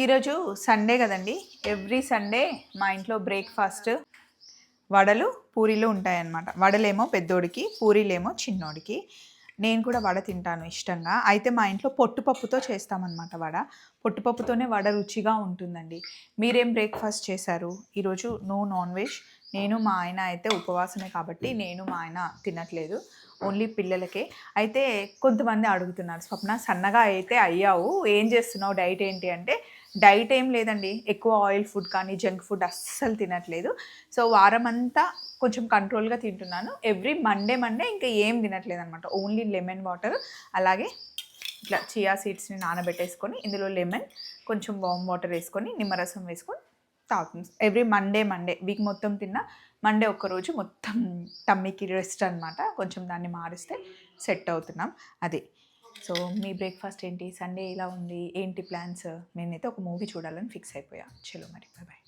ఈరోజు సండే కదండి. Every Sunday మా ఇంట్లో బ్రేక్ఫాస్ట్ వడలు పూరీలు ఉంటాయన్నమాట. వడలేమో పెద్దోడికి పూరీలేమో చిన్నోడికి. నేను కూడా వడ తింటాను ఇష్టంగా. అయితే మా ఇంట్లో పొట్టుపప్పుతో చేస్తామన్నమాట వడ. పొట్టుపప్పుతోనే వడ రుచిగా ఉంటుందండి. మీరేం బ్రేక్ఫాస్ట్ చేశారు? ఈరోజు నో నాన్ వెజ్ నేను మా ఆయన అయితే ఉపవాసమే కాబట్టి నేను మా ఆయన తినట్లేదు ఓన్లీ పిల్లలకే. అయితే కొంతమంది అడుగుతున్నారు స్వప్న సన్నగా అయితే అయ్యావు ఏం చేస్తున్నావు డైట్ ఏంటి అంటే డైట్ ఏం లేదండి ఎక్కువ ఆయిల్ ఫుడ్ కానీ జంక్ ఫుడ్ అస్సలు తినట్లేదు. సో వారం అంతా కొంచెం కంట్రోల్గా తింటున్నాను. ఎవ్రీ మండే మండే ఇంకా ఏం తినట్లేదు అనమాట ఓన్లీ లెమన్ వాటర్ అలాగే ఇట్లా చియా సీడ్స్ని నానబెట్టేసుకొని ఇందులో లెమన్ కొంచెం వామ్ వాటర్ వేసుకొని నిమ్మరసం వేసుకొని తాగుతుంది. ఎవ్రీ మండే మండే వీక్ మొత్తం తిన్నా మండే ఒక్కరోజు మొత్తం టమ్మీకి రెస్ట్ అనమాట కొంచెం దాన్ని మారిస్తే సెట్ అవుతున్నాం. అది. సో మీ బ్రేక్ఫాస్ట్ ఏంటి? సండే ఇలా ఉంది? ఏంటి ప్లాన్స్ నేనైతే ఒక మూవీ చూడాలని ఫిక్స్ అయిపోయా. చలో మరి. బాయ్